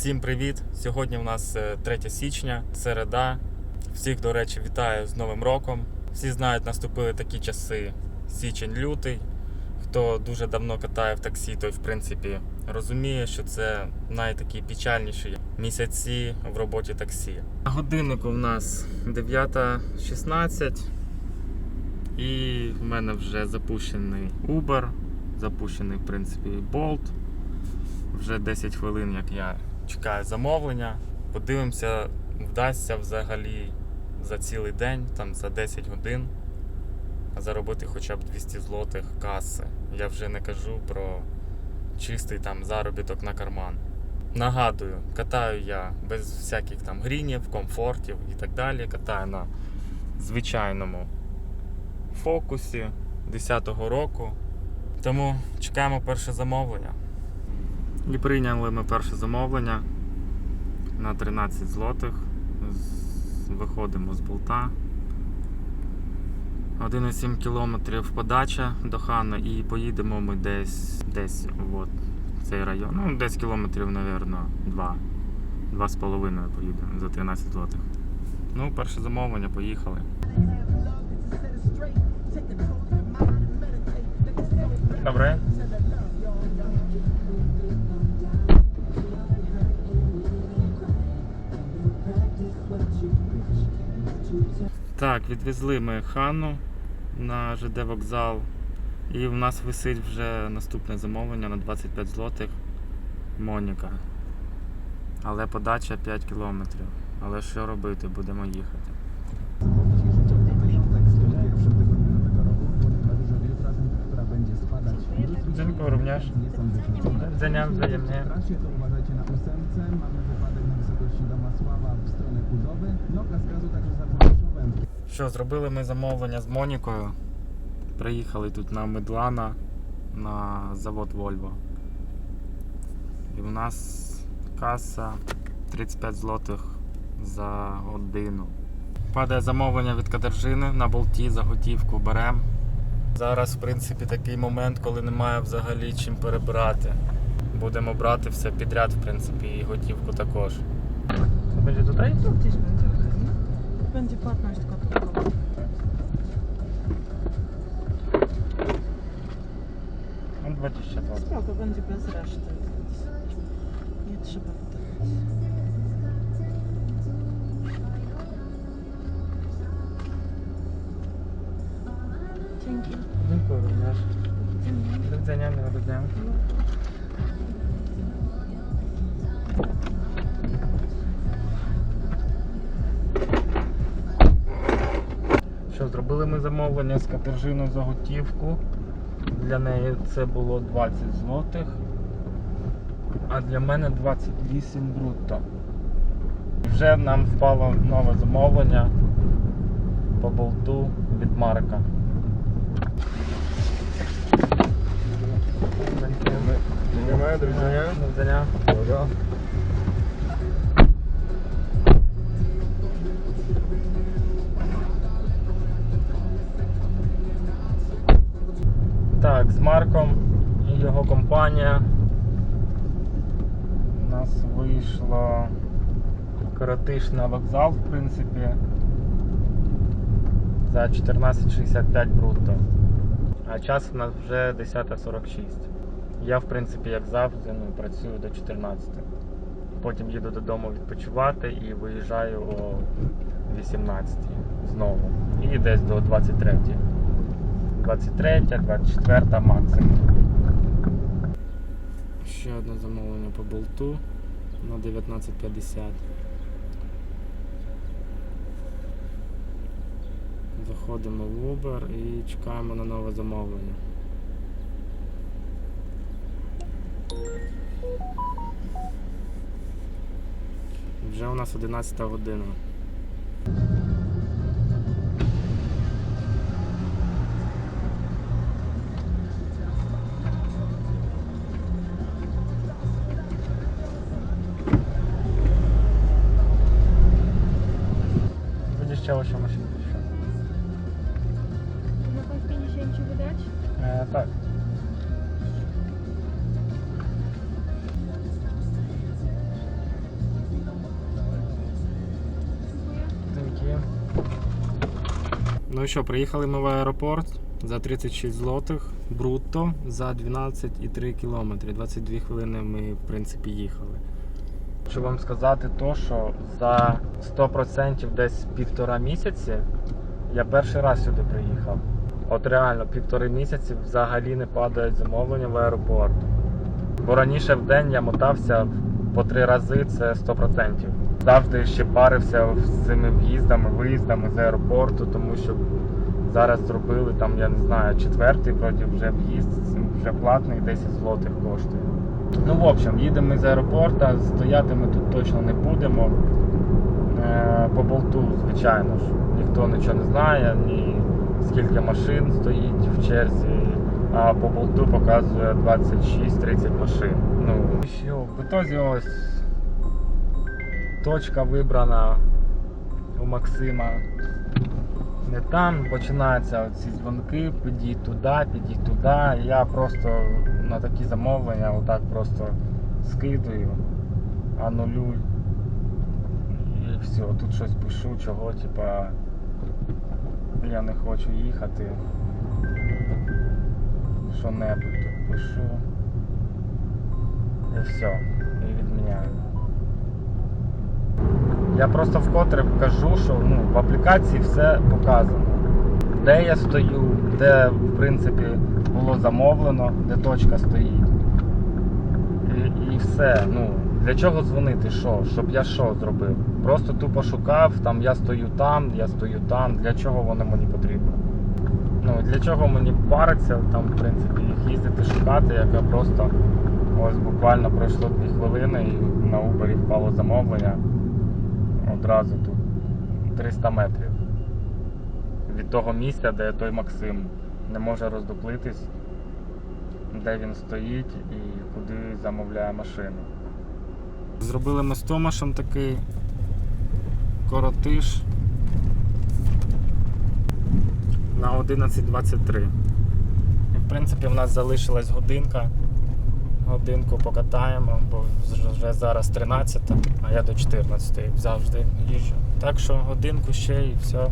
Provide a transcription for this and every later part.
Всім привіт! Сьогодні у нас е, 3 січня, середа. Всіх, до речі, вітаю з Новим роком. Всі знають, наступили такі часи січень-лютий. Хто дуже давно катає в таксі, той в принципі розуміє, що це найтакі печальніші місяці в роботі таксі. На годиннику в нас 9.16 і в мене вже запущений Uber, запущений в принципі Bolt. Вже 10 хвилин, як я чекаю замовлення. Подивимося, вдасться взагалі за цілий день, там за 10 годин заробити хоча б 200 злотих каси. Я вже не кажу про чистий там заробіток на карман. Нагадую, катаю я без всяких там грінів, комфортів і так далі. Катаю на звичайному фокусі 10-го року. Тому чекаємо перше замовлення. І прийняли ми перше замовлення на 13 злотих. Виходимо з болта. 1,7 кілометрів подача до Хана і поїдемо ми десь, десь от, в цей район. Ну, десь кілометрів, напевно, 2. 2,5 поїдемо за 13 злотих. Ну, перше замовлення, поїхали. Добре. Так, відвезли ми Ханну на ЖД вокзал. І в нас висить вже наступне замовлення на 25 злотих Моніка. Але подача 5 кілометрів. Але що робити? Будемо їхати. Dziękuję również. Nie. Widzenia, wzajemnie. Uważajcie na ósemce. Mamy wypadek na wysokości Domasława w stronę Kudowy. No dla zgazu także za Rzeszowem. Що, зробили ми замовлення з Монікою. Приїхали тут на Медлана на завод Volvo. І в нас каса 35 злотих за годину. Падає замовлення від Катержини на болті, заготівку берем. Зараз, в принципі, такий момент, коли немає взагалі чим перебирати. Будемо брати все підряд, в принципі, і готівку також. Це буде тут? Tu gdzieś będzie płatność. Ну, 20 злотих. Spoko, będzie bez reszty. Nie trzeba widzenia, miłego. Що, зробили ми замовлення з Катержиною за готівку. Для неї це було 20 злотих, а для мене 28 брутто. Вже нам впало нове замовлення по болту від Марка. Dziękujemy, do widzenia. Do widzenia. Так, з Марком і його компанія. У нас вийшло коротиш на вокзал, в принципі, за 14.65 брутто. А час у нас вже 10.46. Я, в принципі, як завжди, ну, працюю до 14. Потім їду додому відпочивати і виїжджаю о 18 знову. І десь до 23. 23, 24 максимум. Ще одне замовлення по болту на 19.50. Заходимо в Uber і чекаємо на нове замовлення. Вже у нас 11 година. Będzie chciało się Ну що, приїхали ми в аеропорт за 36 злотих брутто за 12,3 кілометри. 22 хвилини ми, в принципі, їхали. Хочу вам сказати то, що за 100% десь півтора місяці я перший раз сюди приїхав. От реально півтори місяці взагалі не падають замовлення в аеропорт. Бо раніше в день я мотався по три рази, це 100%. Завжди ще парився з цими в'їздами, виїздами з аеропорту, тому що зараз зробили там, я не знаю, четвертий вроді вже в'їзд, вже платний 10 злотих коштує. Ну, в общем, їдемо з аеропорту, стояти ми тут точно не будемо. Е, По болту, звичайно ж, ніхто нічого не знає, ні скільки машин стоїть в черзі, а по болту показує 26-30 машин. Ну, що, в ітозі ось точка вибрана у Максима. Не там починаються ці дзвонки, підіть туди, підіть туди. Я просто на такі замовлення отак просто скидую, анулюю. І все, тут щось пишу, чого, типа я не хочу їхати. Що небудь тут пишу. І все. І відміняю. Я просто вкотре кажу, що ну, в аплікації все показано. Де я стою, де в принципі було замовлено, де точка стоїть. І, і все. Ну, для чого дзвонити? Що? Щоб я що зробив? Просто тупо шукав, там я стою там, я стою там. Для чого воно мені потрібно? Ну, для чого мені париться, там, в принципі, їх їздити шукати, яка просто ось буквально пройшло 2 хвилини і на Uber впало замовлення одразу тут 300 метрів від того місця, де той Максим не може роздуплитись, де він стоїть і куди замовляє машину. Зробили ми з Томашем такий коротиш на 11.23. І в принципі в нас залишилась годинка. Годинку покатаємо, бо вже зараз 13, а я до 14 завжди їжджу. Так що годинку ще і все.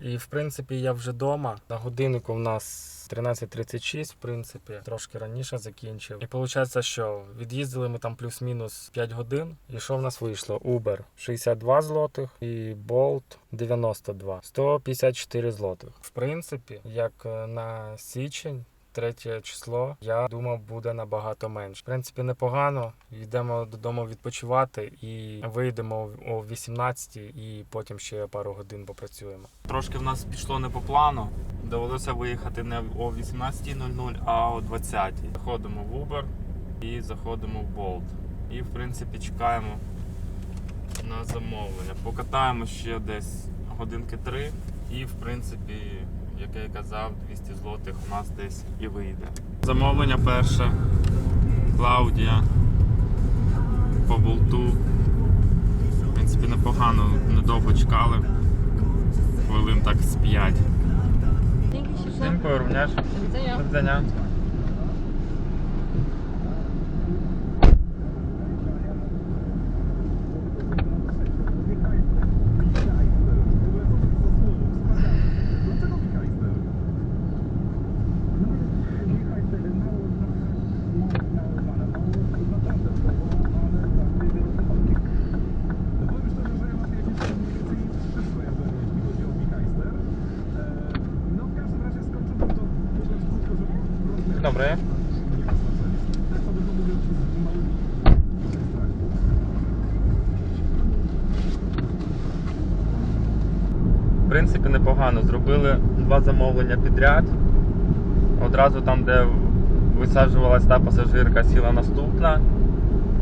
І в принципі я вже вдома. На годиннику в нас 13.36, в принципі, трошки раніше закінчив. І виходить, що від'їздили ми там плюс-мінус 5 годин. І що в нас вийшло? Uber 62 злотих і Bolt 92, 154 злотих. В принципі, як е, на січень. Третє число, я думав, буде набагато менше. В принципі, непогано. Йдемо додому відпочивати і вийдемо о 18 і потім ще пару годин попрацюємо. Трошки в нас пішло не по плану. Довелося виїхати не о 18.00, а о 20.00. Заходимо в Uber і заходимо в Bolt. І в принципі чекаємо на замовлення. Покатаємо ще десь годинки три і в принципі як я казав, 200 злотих у нас десь і вийде. Замовлення перше. Клаудія по болту. В принципі, непогано, недовго чекали. Хвилин так з 5. Дякую, również. widzenia. Do widzenia. Dzień dobry. В непогано. Зробили два замовлення підряд. Одразу там, де висаджувалась та пасажирка, сіла наступна.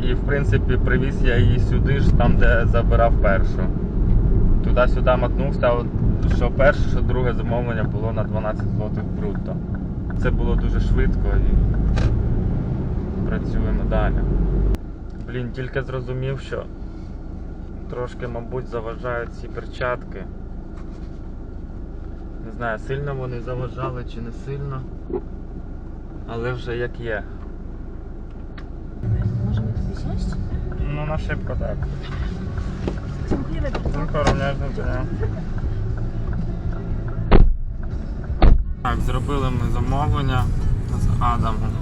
І в принципі привіз я її сюди ж, там, де забирав першу. Туди-сюди мотнувся, от що перше, що друге замовлення було на 12 злотих брутто. Це було дуже швидко і працюємо далі. Блін, тільки зрозумів, що трошки, мабуть, заважають ці перчатки. Не знаю, сильно вони заважали чи не сильно. Але вже як є. Możemy tu wysiąść? Ну, на шибко так. Również, do widzenia. Так, зробили ми замовлення з Адамом.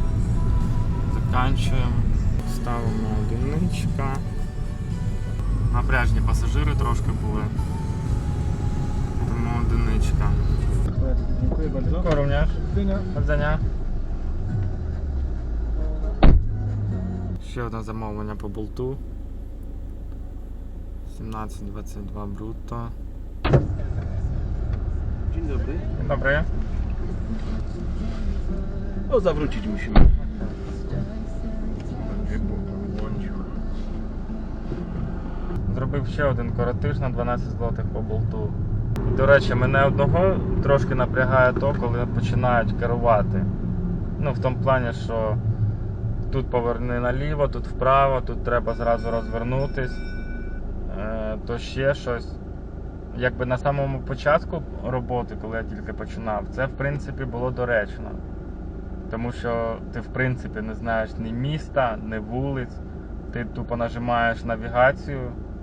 Заканчуємо. Ставимо одиничка. Напряжні пасажири трошки були. Одиничка. Dziękuję bardzo. Tylko również. Widzenia. Ще одне замовлення по болту. 17,22 брутто. Dzień dobry. Dzień dobry. O, zawrócić musimy. Зробив ще один коротиш на 12 злотих по болту. До речі, мене одного трошки напрягає то, коли починають керувати. Ну, в тому плані, що тут поверни наліво, тут вправо, тут треба зразу розвернутись, е, то ще щось. Якби на самому початку роботи, коли я тільки починав, це в принципі було доречно. Тому що ти в принципі не знаєш ні міста, ні вулиць. Ти тупо нажимаєш навігацію,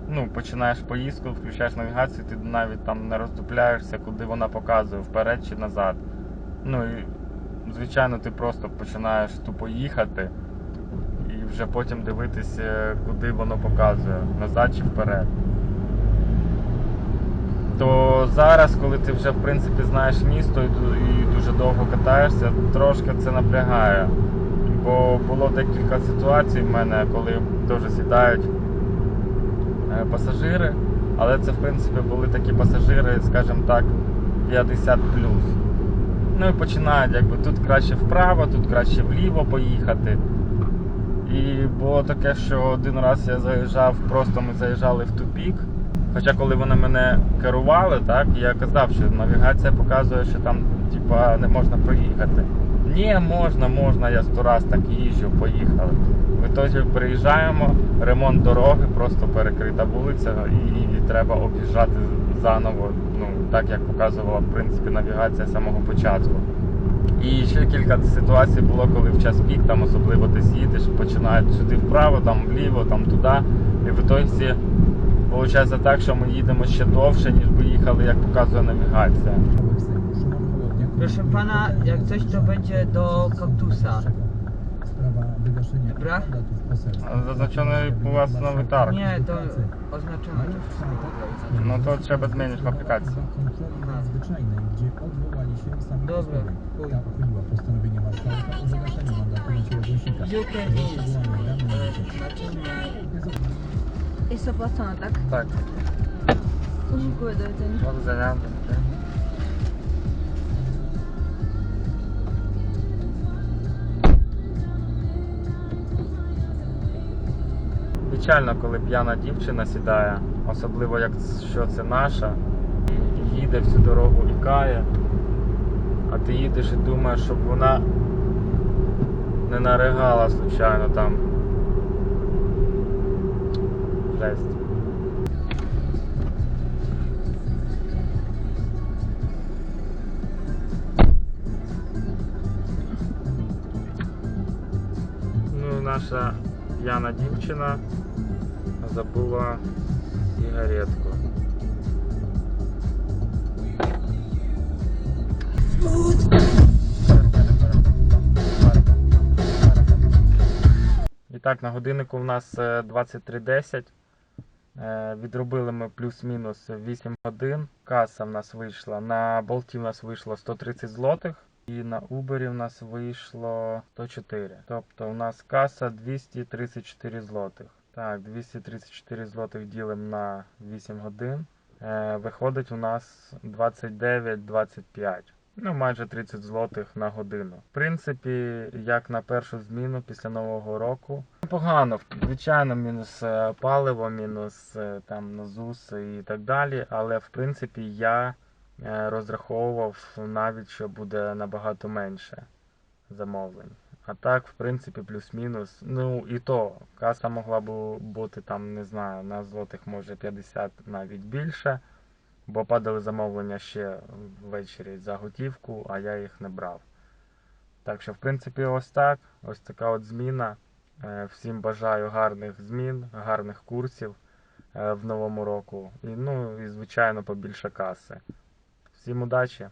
ну, починаєш поїздку, включаєш навігацію, ти навіть там не роздупляєшся, куди вона показує, вперед чи назад. Ну і звичайно, ти просто починаєш тупо їхати і вже потім дивитися, куди воно показує, назад чи вперед. То зараз, коли ти вже в принципі знаєш місто і дуже довго катаєшся, трошки це напрягає. Бо було декілька ситуацій в мене, коли теж сідають пасажири, але це в принципі були такі пасажири, скажімо так, 50 Ну і починають, якби тут краще вправо, тут краще вліво поїхати. І було таке, що один раз я заїжджав, просто ми заїжджали в тупік. Хоча коли вони мене керували, так, я казав, що навігація показує, що там типа, не можна проїхати. Ні, можна, можна, я сто раз так їжджу, поїхали. В ітоді приїжджаємо, ремонт дороги, просто перекрита вулиця, і треба об'їжджати заново, ну, так як показувала в принципі навігація з самого початку. І ще кілька ситуацій було, коли в час пік, там особливо десь їдеш, починають сюди вправо, там вліво, там туди. І в ітоді виходить так, що ми їдемо ще довше, ніж би їхали, як показує навігація. Proszę pana, jak coś to będzie do kaktusa. gra? Zaznaczony pojazd na wytarg. Nie, to oznaczone. No to trzeba zmienić w aplikacji. Nadzwyczajnej, gdzie odwołali się sami Dobra, ta uchyliła postanowienie marszałka o zagaszeniu mandatu e, Jest opłacone, tak? Tak. Dziękuję, do widzenia. Do widzenia. Печально, коли п'яна дівчина сідає, особливо як що це наша, і їде всю дорогу і кає, а ти їдеш і думаєш, щоб вона не наригала случайно там. Жесть. Ну, наша п'яна дівчина забула сигаретку. І так, на годиннику в нас е, 23.10. Е, Відробили ми плюс-мінус 8 годин. Каса в нас вийшла. На болті в нас вийшло 130 злотих. І на Uber в нас вийшло 104. Тобто у нас каса 234 злотих. Так, 234 злотих ділимо на 8 годин. Е, виходить у нас 29-25. Ну, майже 30 злотих на годину. В принципі, як на першу зміну після Нового року. Погано, звичайно, мінус е, паливо, мінус е, там НАЗУС і так далі. Але в принципі я е, розраховував навіть, що буде набагато менше замовлень. А так, в принципі, плюс-мінус. Ну і то, каса могла б бути там, не знаю, на злотих може 50 навіть більше, бо падали замовлення ще ввечері за готівку, а я їх не брав. Так що, в принципі, ось так. Ось така от зміна. Е, Всім бажаю гарних змін, гарних курсів е, в новому року. І, ну, і звичайно, побільше каси. Всім удачі!